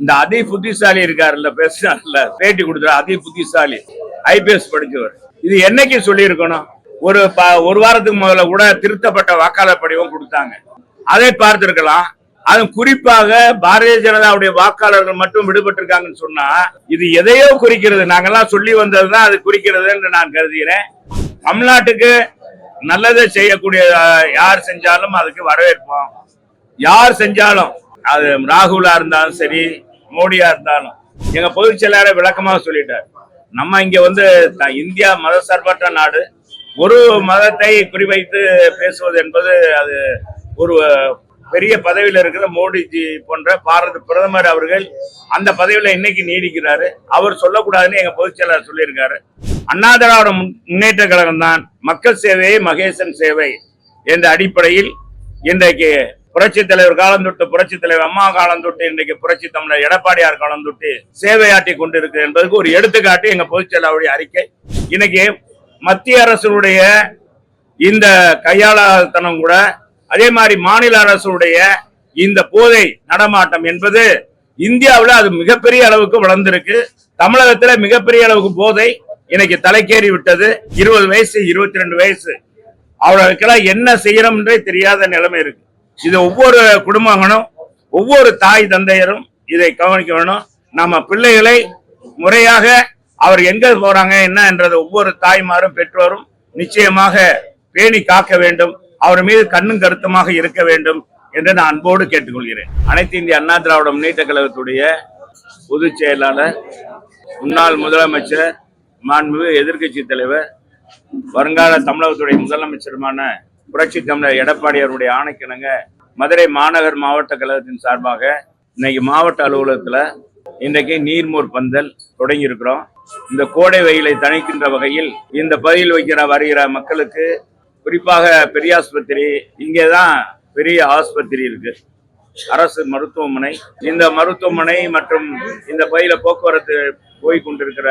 இந்த அதி புத்திசாலி இருக்காருல்ல பேசுறாருல்ல. பேட்டி கொடுத்துரு அதி புத்திசாலி ஐபிஎஸ் படிச்சவர். இது என்னைக்கு சொல்லியிருக்கணும்? ஒரு ஒரு வாரத்துக்கு முதல்ல கூட திருத்தப்பட்ட வாக்காளர் படிவம் கொடுத்தாங்க. அதை பார்த்திருக்கலாம். அது குறிப்பாக பாரதிய ஜனதாவுடைய வாக்காளர்கள் மட்டும் விடுபட்டிருக்காங்கன்னு சொன்னா இது எதையோ குறிக்கிறது. நாங்கெல்லாம் சொல்லி வந்ததுதான் அது குறிக்கிறது என்று நான் கருதுகிறேன். தமிழ்நாட்டுக்கு நல்லதை செய்யக்கூடிய யார் செஞ்சாலும் அதுக்கு வரவேற்போம். யார் செஞ்சாலும் அது ராகுலா இருந்தாலும் சரி மோடியா இருந்தாலும். எங்க பொதுச் செயலாளர் விளக்கமாக சொல்லிட்டார். நம்ம இங்க வந்து இந்தியா இந்தியா மதசார்பற்ற நாடு. ஒரு மதத்தை குறிவைத்து பேசுவது என்பது அது ஒரு பெரிய பதவியில் இருக்கிற மோடிஜி போன்ற பாரத பிரதமர் அவர்கள் அந்த பதவியில் இன்னைக்கு நீடிக்கிறாரு. அவர் சொல்லக்கூடாதுன்னு எங்க பொதுச் செயலாளர் சொல்லியிருக்காரு. அண்ணா திராவிட முன்- முன்னேற்ற கழகம் தான் மக்கள் சேவையை மகேசன் சேவை என்ற அடிப்படையில் இன்றைக்கு புரட்சி தலைவர் காலம் தொட்டு புரட்சி தலைவர் அம்மா காலம் தொட்டு இன்றைக்கு புரட்சி தமிழர் எடப்பாடியார் காலம் தொட்டு சேவையாற்றி கொண்டிருக்கு என்பதற்கு ஒரு எடுத்துக்காட்டு எங்க பொதுச் செயலாளருடைய அறிக்கை. இன்னைக்கு மத்திய அரசுடைய இந்த கையாளத்தனம் கூட அதே மாதிரி மாநில அரசுடைய இந்த போதை நடமாட்டம் என்பது இந்தியாவில் அது மிகப்பெரிய அளவுக்கு வளர்ந்திருக்கு. தமிழகத்துல மிகப்பெரிய அளவுக்கு போதை இன்னைக்கு தலைக்கேறி விட்டது. இருபது வயசு இருபத்தி ரெண்டு வயசு. அவர்களுக்கெல்லாம் என்ன செய்யணும்ன்றே தெரியாத நிலைமை இருக்கு. இது ஒவ்வொரு குடும்பங்களும் ஒவ்வொரு தாய் தந்தையரும் இதை கவனிக்க வேணும். நம்ம பிள்ளைகளை முறையாக அவர் எங்க போறாங்க என்ன என்றது ஒவ்வொரு தாய்மாரும் பெற்றோரும் நிச்சயமாக பேணி காக்க வேண்டும். அவர் மீது கண்ணும் கருத்துமாக இருக்க வேண்டும் என்று நான் அன்போடு கேட்டுக்கொள்கிறேன். அனைத்து இந்திய அண்ணா திராவிட முன்னேற்ற கழகத்துடைய பொதுச் செயலாளர் முன்னாள் முதலமைச்சர் மாண்புமிகு எதிர்க்கட்சி தலைவர் வருங்கால தமிழகத்துடைய முதலமைச்சருமான புரட்சி தமிழர் எடப்பாடியாருடைய ஆணைக்கிணங்க மதுரை மாநகர் மாவட்ட கழகத்தின் சார்பாக இன்னைக்கு மாவட்ட அலுவலகத்தில் இன்றைக்கு நீர்மோர் பந்தல் தொடங்கி இருக்கிறோம் இந்த கோடை வெயிலை தணிக்கின்ற வகையில் இந்த பகுதியில் வைக்கிற வருகிற மக்களுக்கு குறிப்பாக பெரியாஸ்பத்திரி இங்கே தான் பெரிய ஆஸ்பத்திரி இருக்கு. அரசு மருத்துவமனை இந்த மருத்துவமனை மற்றும் இந்த பயில போக்குவரத்து போய் கொண்டிருக்கிற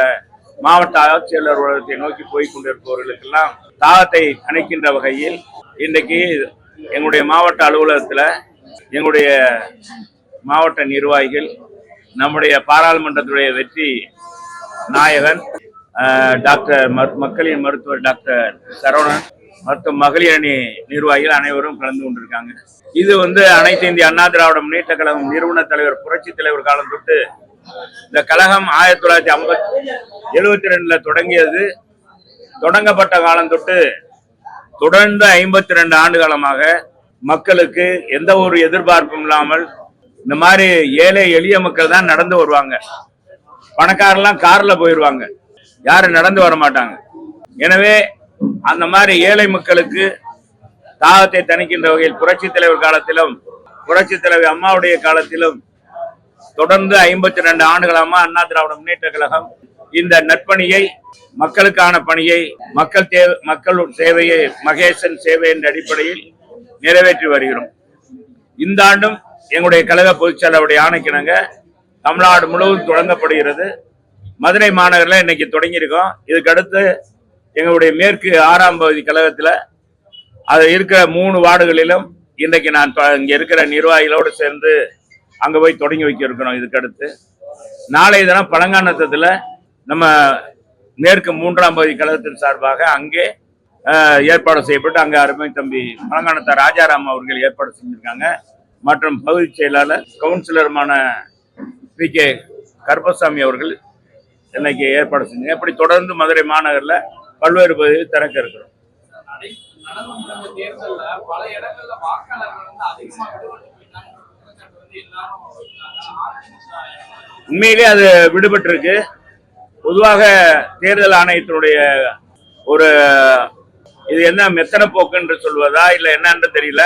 மாவட்ட ஆட்சியாளர் அலுவலகத்தை நோக்கி போய் கொண்டிருப்பவர்களுக்கெல்லாம் தாகத்தை அணைக்கின்ற வகையில் இன்றைக்கு எங்களுடைய மாவட்ட அலுவலகத்தில் எங்களுடைய மாவட்ட நிர்வாகிகள் நம்முடைய பாராளுமன்றத்துடைய வெற்றி நாயகன் டாக்டர் மக்களின் மருத்துவர் டாக்டர் சரவணன் மற்றும் மகளிர் அணி நிர்வாகிகள் அனைவரும் கலந்து கொண்டிருக்காங்க. இது வந்து அனைத்து இந்திய அண்ணா திராவிட முன்னேற்ற கழகம் நிறுவன தலைவர் புரட்சி தலைவர் காலம் தொட்டு இந்த கழகம் ஆயிரத்தி தொள்ளாயிரத்தி ஐம்பத்தி எழுபத்தி ரெண்டுல தொடங்கியது. தொடங்கப்பட்ட காலம் தொட்டு தொடர்ந்து ஐம்பத்தி ரெண்டு ஆண்டு காலமாக மக்களுக்கு எந்த ஒரு எதிர்பார்ப்பும் இல்லாமல் இந்த மாதிரி ஏழை எளிய மக்கள் தான் நடந்து வருவாங்க. பணக்காரெல்லாம் கார்ல போயிடுவாங்க யாரும் நடந்து வர மாட்டாங்க. எனவே அந்த மாதிரி ஏழை மக்களுக்கு தாகத்தை தணிக்கின்ற வகையில் புரட்சி தலைவர் காலத்திலும் புரட்சி தலைவர் அம்மாவுடைய காலத்திலும் தொடர்ந்து ஐம்பத்தி ரெண்டு ஆண்டுகளமா அண்ணா திராவிட முன்னேற்ற கழகம் இந்த நற்பணியை மக்களுக்கான பணியை மக்கள் தேவை மக்கள் சேவையை மகேசன் சேவை என்ற அடிப்படையில் நிறைவேற்றி வருகிறோம். இந்த ஆண்டும் எங்களுடைய கழக பொதுச்செயலாளருடைய ஆணைக்கிணங்க தமிழ்நாடு முழுவதும் தொடங்கப்படுகிறது. மதுரை மாநகரில் இன்னைக்கு தொடங்கியிருக்கோம். இதுக்கடுத்து எங்களுடைய மேற்கு ஆறாம் பகுதி கழகத்தில் அது இருக்கிற மூணு வார்டுகளிலும் இன்றைக்கு நான் இங்கே இருக்கிற நிர்வாகிகளோடு சேர்ந்து அங்கே போய் தொடங்கி வைக்க இருக்கிறோம். இதுக்கடுத்து நாளைய தினம் பழங்கானத்தத்தில் நம்ம மேற்கு மூன்றாம் பகுதி கழகத்தின் சார்பாக அங்கே ஏற்பாடு செய்யப்பட்டு அங்கே அருமை தம்பி பழங்கானத்த ராஜாராம் அவர்கள் ஏற்பாடு செஞ்சுருக்காங்க. மற்றும் பகுதி செயலாளர் கவுன்சிலருமான பி. கே. கருப்பசாமி அவர்கள் இன்னைக்கு ஏற்பாடு செஞ்சாங்க இப்படி தொடர்ந்து மதுரை மாநகரில் பல்வேறு பகுதியில் திறக்க இருக்கிறோம். உண்மையிலே அது விடுபட்டிருக்கு. பொதுவாக தேர்தல் ஆணையத்தினுடைய ஒரு இது என்ன மெத்தன போக்கு என்று சொல்வதா இல்லை என்னன்னு தெரியல.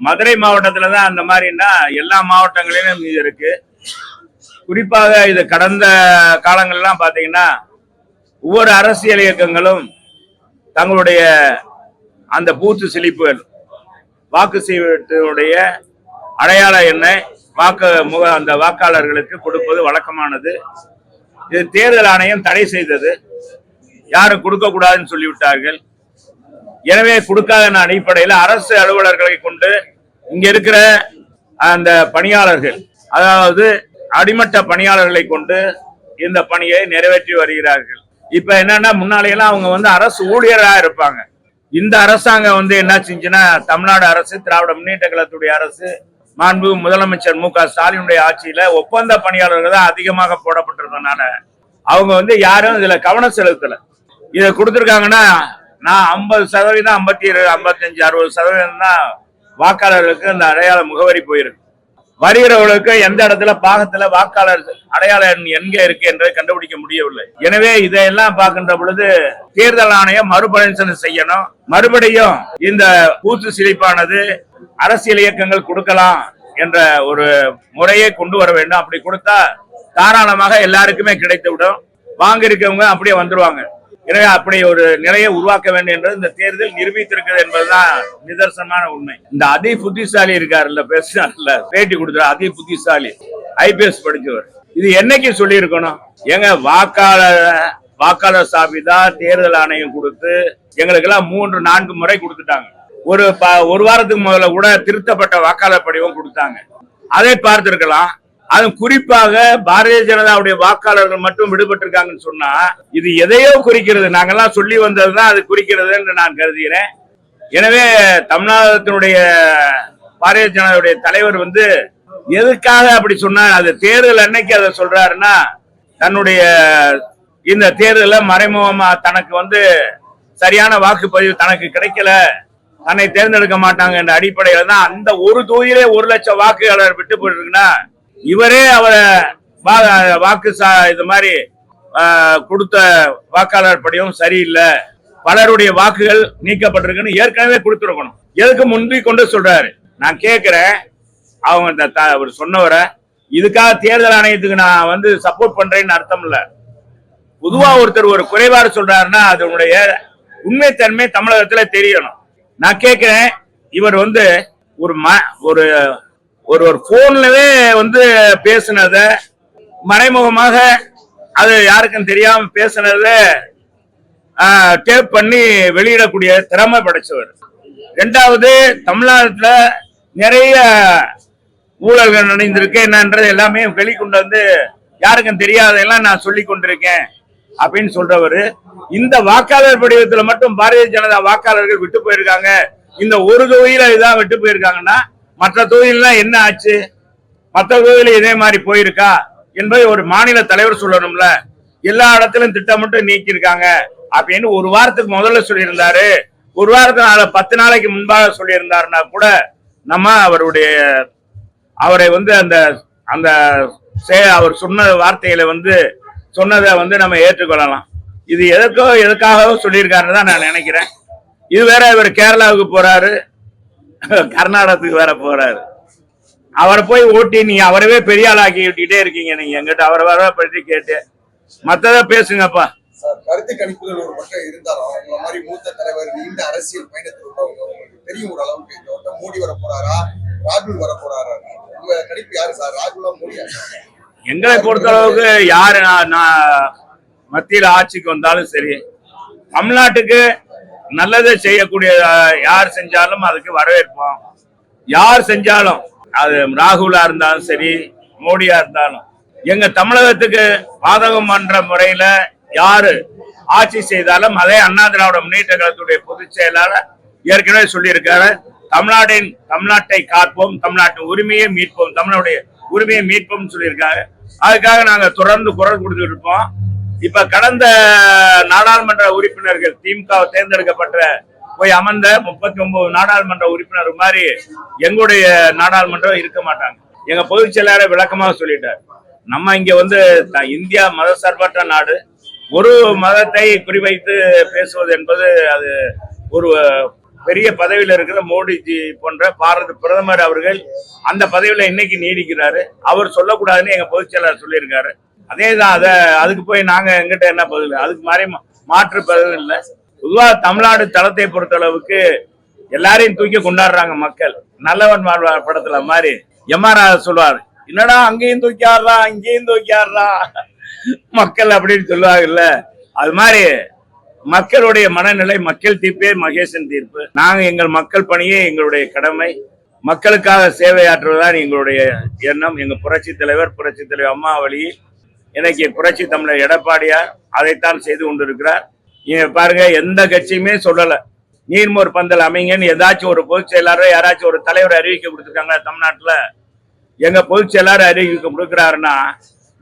மதுரை மாவட்டத்தில் தான் அந்த மாதிரின்னா எல்லா மாவட்டங்களிலும் இது இருக்கு. குறிப்பாக இது கடந்த காலங்கள்லாம் பார்த்தீங்கன்னா ஒவ்வொரு அரசியல் இயக்கங்களும் தங்களுடைய அந்த பூத்து சிலிப்புகள் வாக்கு சீட்டுடைய அடையாள எண்ணை வாக்கு முக அந்த வாக்காளர்களுக்கு கொடுப்பது வழக்கமானது. இது தேர்தல் ஆணையம் தடை செய்தது. யாரும் கொடுக்கக்கூடாதுன்னு சொல்லிவிட்டார்கள். எனவே கொடுக்காத அடிப்படையில் அரசு அலுவலர்களை கொண்டு இங்க இருக்கிற அந்த பணியாளர்கள் அதாவது அடிமட்ட பணியாளர்களை கொண்டு இந்த பணியை நிறைவேற்றி வருகிறார்கள். இப்ப என்னன்னா முன்னாலையெல்லாம் அவங்க வந்து அரசு ஊழியராக இருப்பாங்க. இந்த அரசாங்கம் வந்து என்ன செஞ்சுன்னா தமிழ்நாடு அரசு திராவிட முன்னேற்ற கழகத்துடைய அரசு மாண்பு முதலமைச்சர் மு க ஸ்டாலினுடைய ஆட்சியில ஒப்பந்த பணியாளர்கள் தான் அதிகமாக போடப்பட்டிருந்தனால அவங்க வந்து யாரும் இதுல கவனம் செலுத்தல. இதை கொடுத்துருக்காங்கன்னா நான் ஐம்பது சதவீதம் ஐம்பத்தி ஏழு ஐம்பத்தஞ்சு அறுபது சதவீதம் தான் வாக்காளர்களுக்கு அந்த அடையாள முகவரி போயிருக்கு. வருகிறவர்களுக்கு எந்த இடத்துல பாகத்துல வாக்காளர் அடையாள எண் எங்க இருக்கு என்பதை கண்டுபிடிக்க முடியவில்லை. எனவே இதையெல்லாம் பார்க்கின்ற பொழுது தேர்தல் ஆணையம் மறுபரிசீலனை செய்யணும். மறுபடியும் இந்த பூத்து சிலிப்பானது அரசியல் இயக்கங்கள் கொடுக்கலாம் என்ற ஒரு முறையை கொண்டு வர வேண்டும். அப்படி கொடுத்தா தாராளமாக எல்லாருக்குமே கிடைத்து விடும். வாங்க இருக்கவங்க அப்படியே வந்துருவாங்க. எனவே அப்படி ஒரு நிலையை உருவாக்க வேண்டும் என்பது இந்த தேர்தல் நிரூபித்திருக்கிறது என்பதுதான் நிதர்சனமான உண்மை. இந்த அதி புத்திசாலி இருக்காருல்ல பேசுறாருல்ல பேட்டி கொடுத்தாரு அதி புத்திசாலி ஐபிஎஸ் படிச்சவர் இது என்னைக்கு சொல்லி இருக்கணும் எங்க வாக்காளர் வாக்காளர் சாபிதா தேர்தல் ஆணையம் கொடுத்து எங்களுக்கு எல்லாம் மூன்று நான்கு முறை கொடுத்துட்டாங்க. ஒரு ப- ஒரு வாரத்துக்கு முதல்ல கூட திருத்தப்பட்ட வாக்காளர் படிவம் கொடுத்தாங்க. அதை பார்த்திருக்கலாம். அது குறிப்பாக பாரதிய ஜனதாவுடைய வாக்காளர்கள் மட்டும் விடுபட்டிருக்காங்கன்னு சொன்னா இது எதையோ குறிக்கிறது. நாங்கெல்லாம் சொல்லி வந்ததுதான் அது குறிக்கிறது என்று நான் கருதுகிறேன். எனவே தமிழ்நாடத்தினுடைய பாரதிய ஜனதாவுடைய தலைவர் வந்து எதுக்காக அப்படி சொன்னார்? அது தேர்தல் அன்னைக்கு அதை சொல்றாருன்னா தன்னுடைய இந்த தேர்தலில் மறைமுகமா தனக்கு வந்து சரியான வாக்குப்பதிவு தனக்கு கிடைக்கல. தன்னை தேர்ந்தெடுக்க மாட்டாங்க என்ற அடிப்படையில தான் அந்த ஒரு தொகுதியிலே ஒரு லட்சம் வாக்குகள் விட்டு போயிருக்குன்னா இவரே அவரை வா- வாக்கு சா- இது மாதிரி கொடுத்த வாக்காளர் படியும் சரியில்லை. பலருடைய வாக்குகள் நீக்கப்பட்டிருக்குன்னு ஏற்கனவே கொடுத்துருக்கணும். எதுக்கு முன்பி கொண்டு சொல்றாரு? நான் கேட்கிறேன். அவங்க இந்த த- அவர் சொன்னவரை இதுக்காக தேர்தல் ஆணையத்துக்கு நான் வந்து சப்போர்ட் பண்றேன்னு அர்த்தம் இல்லை. பொதுவா ஒருத்தர் ஒரு குறைபாடு சொல்றாருன்னா அதனுடைய உண்மைத்தன்மை தமிழகத்துல தெரியணும். நான் கேட்கிறேன் இவர் வந்து ஒரு ம ஒரு ஒரு ஒரு போன்லவே வந்து பேசுனத மறைமுகமாக அது யாருக்கும் தெரியாம பேசுனத டேப் பண்ணி வெளியிடக்கூடிய திறமை படைச்சவர். ரெண்டாவது தமிழ்நாட்டில் நிறைய ஊழல்கள் நடந்திருக்கு. என்னன்றது எல்லாமே வெளிக்கொண்டு வந்து யாருக்கும் தெரியாதெல்லாம் நான் சொல்லி கொண்டிருக்கேன் அப்படின்னு சொல்றவரு இந்த வாக்காளர் படிவத்துல மட்டும் பாரதிய ஜனதா வாக்காளர்கள் விட்டு போயிருக்காங்க. இந்த ஒரு தொகுதியில இதான் விட்டு போயிருக்காங்கன்னா மற்ற தொகுதியிலாம் என்ன ஆச்சு? மற்ற தொகுதியில இதே மாதிரி போயிருக்கா? என்பதை ஒரு மாநில தலைவர் சொல்லணும்ல. எல்லா இடத்திலும் திட்டமிட்டு நீக்கியிருக்காங்க. அப்படின்னு ஒரு வாரத்துக்கு முதல்ல சொல்லியிருந்தாரு. ஒரு வாரத்துக்கு பத்து நாளைக்கு முன்பாக சொல்லியிருந்தாருன்னா கூட நம்ம அவருடைய அவரை வந்து அந்த அந்த சே- அவர் சொன்ன வார்த்தைகளை வந்து சொன்னதை வந்து நம்ம ஏற்றுக்கொள்ளலாம். இது எதற்கோ எதுக்காகவோ சொல்லியிருக்காருன்னு தான் நான் நினைக்கிறேன். இது வேற இவர் கேரளாவுக்கு போறாரு. கர்நாடகத்துக்கு வேற போறாரு. அவரை போய் ஓட்டி நீங்க அவரவே பெரிய ஆளாக்கி விட்டுட்டே இருக்கீங்க நீங்க. எங்கிட்ட அவரை வர பற்றி கேட்டு. மத்தத பேசுங்கப்பா. சார் கருத்து கணிப்புகள் ஒரு பக்கம் இருந்தாலும் உங்களை மாதிரி மூத்த தலைவர் நீண்ட அரசியல் பயணத்தில் உள்ளவங்க தெரியும் ஒரு அளவுக்கு. மோடி வர போறாரா ராகுல் வர போறாரா உங்க கணிப்பு யாரு சார்? ராகுலா மோடியா? எங்களை பொறுத்த அளவுக்கு யாரு நான் நான் மத்தியில் ஆட்சிக்கு வந்தாலும் சரி தமிழ்நாட்டுக்கு நல்லதை செய்யக்கூடிய யார் செஞ்சாலும் அதுக்கு வரவேற்போம். யார் செஞ்சாலும் அது ராகுலா இருந்தாலும் சரி மோடியா இருந்தாலும் எங்க தமிழகத்துக்கு பாதகம் பண்ற முறையில யாரு ஆட்சி செய்தாலும் அதே அண்ணா திராவிட முன்னேற்ற கழகத்துடைய பொதுச் செயலாளர் ஏற்கனவே சொல்லியிருக்காரு தமிழ்நாட்டின் தமிழ்நாட்டை காப்போம் தமிழ்நாட்டின் உரிமையை மீட்போம் தமிழுடைய உரிமையை மீட்போம்னு சொல்லியிருக்காங்க. அதுக்காக நாங்க தொடர்ந்து குரல் கொடுத்துட்டு இருப்போம் இப்ப கடந்த நாடாளுமன்ற உறுப்பினர்கள் திமுக தேர்ந்தெடுக்கப்பட்ட போய் அமர்ந்த முப்பத்தி ஒன்பது நாடாளுமன்ற உறுப்பினர் மாதிரி எங்களுடைய நாடாளுமன்றம் இருக்க மாட்டாங்க. எங்க பொதுச் செயலாளர் விளக்கமாக சொல்லிட்டார். நம்ம இங்க வந்து இந்தியா இந்தியா மதசார்பற்ற நாடு. ஒரு மதத்தை குறிவைத்து பேசுவது என்பது அது ஒரு பெரிய பதவியில் இருக்கிற மோடிஜி போன்ற பாரத பிரதமர் அவர்கள் அந்த பதவியில் இன்னைக்கு நீடிக்கிறாரு. அவர் சொல்லக்கூடாதுன்னு எங்கள் பொதுச் செயலாளர் சொல்லியிருக்காரு. அதே தான் அதை அதுக்கு போய் நாங்கள் எங்கிட்ட என்ன பதில்? அதுக்கு மாதிரி மா- மாற்று பதில் இல்லை. பொதுவாக தமிழ்நாடு தளத்தை பொறுத்தளவுக்கு எல்லாரையும் தூக்கி கொண்டாடுறாங்க மக்கள். நல்லவன் வாழ்வார் படத்துல மாதிரி எம்ஆர் சொல்லுவார் என்னடா அங்கேயும் தூக்கி ஆடுறான் இங்கேயும் தூக்கி ஆடுறான்? மக்கள் அப்படின்னு சொல்லுவாங்கல்ல. அது மாதிரி மக்களுடைய மனநிலை மக்கள் தீர்ப்பே மகேசன் தீர்ப்பு. நாங்கள் எங்கள் மக்கள் பணியே எங்களுடைய கடமை. மக்களுக்காக சேவையாற்றுவதுதான் எங்களுடைய எண்ணம். எங்கள் புரட்சி தலைவர் புரட்சி தலைவர் அம்மா வழி. இன்னைக்கு புரட்சி தமிழர் எடப்பாடியார் அதைத்தான் செய்து கொண்டிருக்கிறார். நீங்க பாருங்க எந்த கட்சியுமே சொல்லலை. நீர்மோர் பந்தல் அமைங்கன்னு ஏதாச்சும் ஒரு பொதுச் செயலாளர் யாராச்சும் ஒரு தலைவர் அறிவிக்க கொடுத்துருக்காங்க தமிழ்நாட்டுல? எங்க பொதுச் செயலாளர் அறிவிக்க கொடுக்குறாருன்னா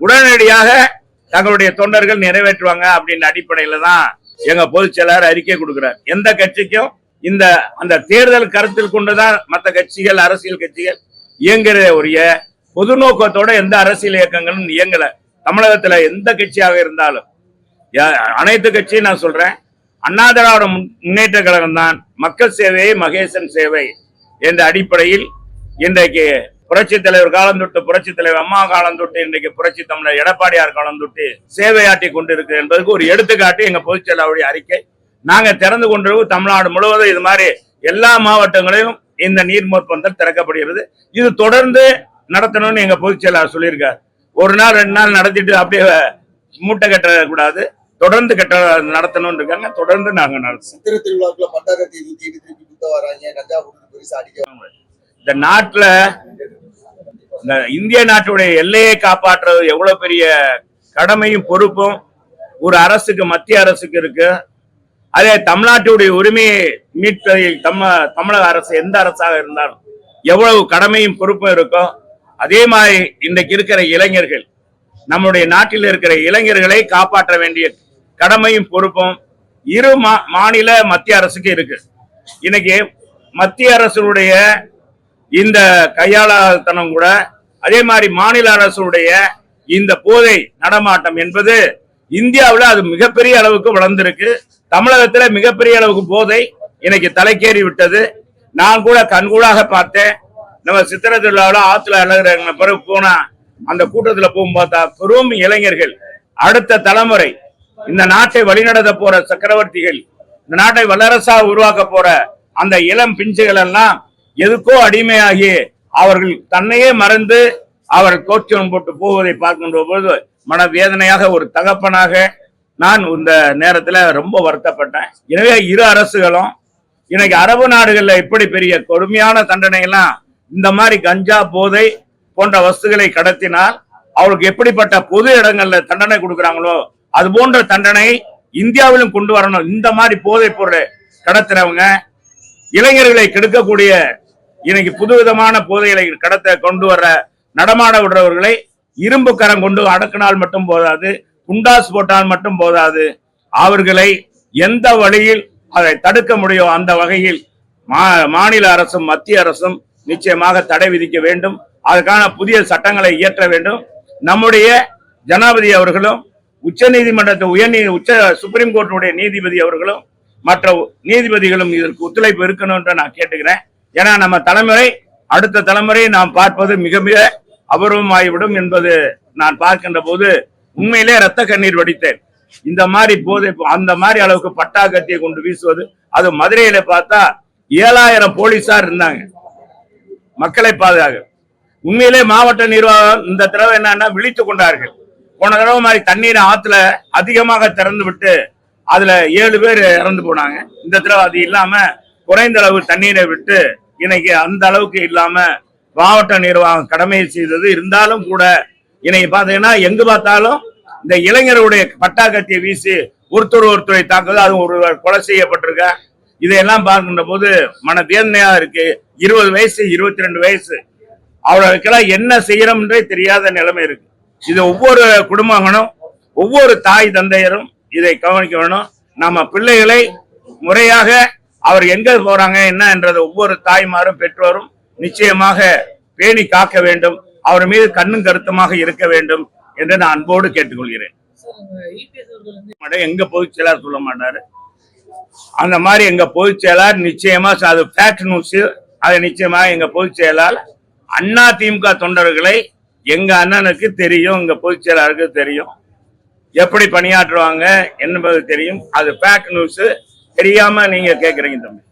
உடனடியாக தங்களுடைய தொண்டர்கள் நிறைவேற்றுவாங்க அப்படின்ற அடிப்படையில தான் எங்க பொதுச் செயலாளர் அறிக்கை கொடுக்கிறார். எந்த கட்சிக்கும் இந்த அந்த தேர்தல் கருத்தில் கொண்டுதான் மற்ற கட்சிகள் அரசியல் கட்சிகள் இயங்குறதே ஒழிய பொது நோக்கத்தோட எந்த அரசியல் இயக்கங்களும் இயங்கல. தமிழகத்துல எந்த கட்சியாக இருந்தாலும். யா- அனைத்து கட்சியும் நான் சொல்றேன். அண்ணா திராவிட முன்- முன்னேற்ற கழகம் தான் மக்கள் சேவை மகேசன் சேவை என்ற அடிப்படையில் இன்றைக்கு புரட்சி தலைவர் காலம் தொட்டு புரட்சி தலைவர் அம்மா காலம் தொட்டு இன்றைக்கு புரட்சி தமிழர் எடப்பாடியார் காலம் தொட்டு சேவையாற்றி கொண்டிருக்கு என்பதற்கு ஒரு எடுத்துக்காட்டு எங்க பொதுச் செயலாளருடைய அறிக்கை. நாங்க திறந்து கொண்டிருக்கும். தமிழ்நாடு முழுவதும் இது மாதிரி எல்லா மாவட்டங்களிலும் இந்த நீர்மோர் பந்தல் திறக்கப்படுகிறது. இது தொடர்ந்து நடத்தணும்னு எங்க பொதுச் செயலாளர் சொல்லியிருக்கார். ஒரு நாள் ரெண்டு நாள் நடத்திட்டு அப்படியே மூட்டை கட்ட கூடாது தொடர்ந்து கட்ட நடத்தணும்னு இருக்காங்க தொடர்ந்து நாங்க அடிக்க இந்த நாட்டுல இந்த இந்திய நாட்டுடைய எல்லையை காப்பாற்றுறது எவ்வளவு பெரிய கடமையும் பொறுப்பும் ஒரு அரசுக்கு மத்திய அரசுக்கு இருக்கு. அதே தமிழ்நாட்டுடைய உரிமையை மீட்பதில் தம்ம தமிழக அரசு எந்த அரசாக இருந்தாலும் எவ்வளவு கடமையும் பொறுப்பும் இருக்கோ அதே மாதிரி இன்றைக்கு இருக்கிற இளைஞர்கள் நம்முடைய நாட்டில் இருக்கிற இளைஞர்களை காப்பாற்ற வேண்டிய கடமையும் பொறுப்பும் இரு மா- மாநில மத்திய அரசுக்கு இருக்கு. இன்னைக்கு மத்திய அரசுடைய இந்த கையாளத்தனம் கூட அதே மாதிரி மாநில அரசுடைய இந்த போதை நடமாட்டம் என்பது இந்தியாவில் அது மிகப்பெரிய அளவுக்கு வளர்ந்திருக்கு. தமிழகத்தில் மிகப்பெரிய அளவுக்கு போதை இன்னைக்கு தலைக்கேறி விட்டது. நான் கூட கண்கூடாக பார்த்தேன். நம்ம சித்திரை திருவிழாவில் ஆற்றுல அழகிற பிறகு போனா அந்த கூட்டத்தில் போகும் பார்த்தா பெரும் இளைஞர்கள் அடுத்த தலைமுறை இந்த நாட்டை வழிநடத்த போற சக்கரவர்த்திகள் இந்த நாட்டை வல்லரசாக உருவாக்க போற அந்த இளம் பிஞ்சுகள் எல்லாம் எதுக்கோ அடிமையாகி அவர்கள் தன்னையே மறந்து அவர் கோச்சம் போட்டு போவதை பார்க்கின்ற பொழுது மனவேதனையாக ஒரு தகப்பனாக நான் இந்த நேரத்தில் ரொம்ப வருத்தப்பட்டேன். எனவே இரு அரசுகளும் இன்னைக்கு அரபு நாடுகளில் இப்படி பெரிய கொடுமையான தண்டனை எல்லாம் இந்த மாதிரி கஞ்சா போதை போன்ற வஸ்துகளை கடத்தினால் அவளுக்கு எப்படிப்பட்ட பொது இடங்கள்ல தண்டனை கொடுக்குறாங்களோ அது போன்ற தண்டனை இந்தியாவிலும் கொண்டு வரணும். இந்த மாதிரி போதைப் பொருளை கடத்துறவங்க இளைஞர்களை கெடுக்கக்கூடிய இன்னைக்கு புதுவிதமான போதைகளை கடத்த கொண்டு வர நடமாட விடுறவர்களை இரும்பு கரம் கொண்டு அடக்கினால் மட்டும் போதாது குண்டாஸ் போட்டால் மட்டும் போதாது. அவர்களை எந்த வழியில் அதை தடுக்க முடியும் அந்த வகையில் மா- மாநில அரசும் மத்திய அரசும் நிச்சயமாக தடை விதிக்க வேண்டும். அதற்கான புதிய சட்டங்களை இயற்ற வேண்டும். நம்முடைய ஜனாதிபதி அவர்களும் உச்ச நீதிமன்றத்தை உயர்நீதி உச்ச சுப்ரீம் கோர்ட்டுடைய நீதிபதி அவர்களும் மற்ற நீதிபதிகளும் இதற்கு ஒத்துழைப்பு இருக்கணும் என்று நான் கேட்டுக்கிறேன். ஏன்னா நம்ம தலைமுறை அடுத்த தலைமுறை நாம் பார்ப்பது மிக மிக அபூர்வமாகிவிடும் என்பது நான் பார்க்கின்ற போது உண்மையிலே ரத்த கண்ணீர் வடித்தேன். இந்த மாதிரி போதை அந்த மாதிரி அளவுக்கு பட்டா கத்தியை கொண்டு வீசுவது அது மதுரையில பார்த்தா ஏழாயிரம் போலீசார் இருந்தாங்க. மக்களை பாதுகாக்க. உண்மையிலே மாவட்ட நிர்வாகம் இந்த தடவை என்னன்னா விழித்து கொண்டார்கள். போன தடவை மாதிரி தண்ணீரை ஆத்துல அதிகமாக திறந்து விட்டு அதுல ஏழு பேர் இறந்து போனாங்க. இந்த தடவை அது இல்லாம குறைந்த அளவு தண்ணீரை விட்டு இன்னைக்கு அந்த அளவுக்கு இல்லாம மாவட்ட நிர்வாகம் கடமையை செய்தது. இருந்தாலும் கூட இன்னைக்கு பாத்தீங்கன்னா எங்கு பார்த்தாலும் இந்த இளைஞருடைய பட்டாக்கத்தியை வீசி ஒருத்தர் ஒருத்தரை தாக்குது அது ஒருவர் கொலை செய்யப்பட்டிருக்க. இதையெல்லாம் பார்க்கின்ற போது மன வேதனையா இருக்கு. இருபது வயசு இருபத்தி ரெண்டு வயசு. அவர்களுக்கெல்லாம் என்ன செய்யறோம்ன்றே தெரியாத நிலைமை இருக்கு. இது ஒவ்வொரு குடும்பங்களும் ஒவ்வொரு தாய் தந்தையரும் இதை கவனிக்க வேணும். நம்ம பிள்ளைகளை முறையாக அவர் எங்க போறாங்க என்ன என்றது ஒவ்வொரு தாய்மாரும் பெற்றோரும் நிச்சயமாக பேணி காக்க வேண்டும். அவர் மீது கண்ணும் கருத்துமாக இருக்க வேண்டும் என்று நான் அன்போடு கேட்டுக்கொள்கிறேன். எங்க பொதுச் செயலாளர் சொல்ல மாட்டாரு. அந்த மாதிரி எங்க பொதுச் செயலாளர் நிச்சயமா அது ஃபேக்ட் நியூஸ் அதை நிச்சயமா எங்க பொதுச் செயலாளர் அண்ணா திமுக தொண்டர்களை எங்க அண்ணனுக்கு தெரியும் எங்க பொதுச் செயலாளருக்கு தெரியும். எப்படி பணியாற்றுவாங்க என்பது தெரியும். அது ஃபேக்ட் நியூஸ் தெரியாம நீங்க கேக்குறீங்க தம்பி.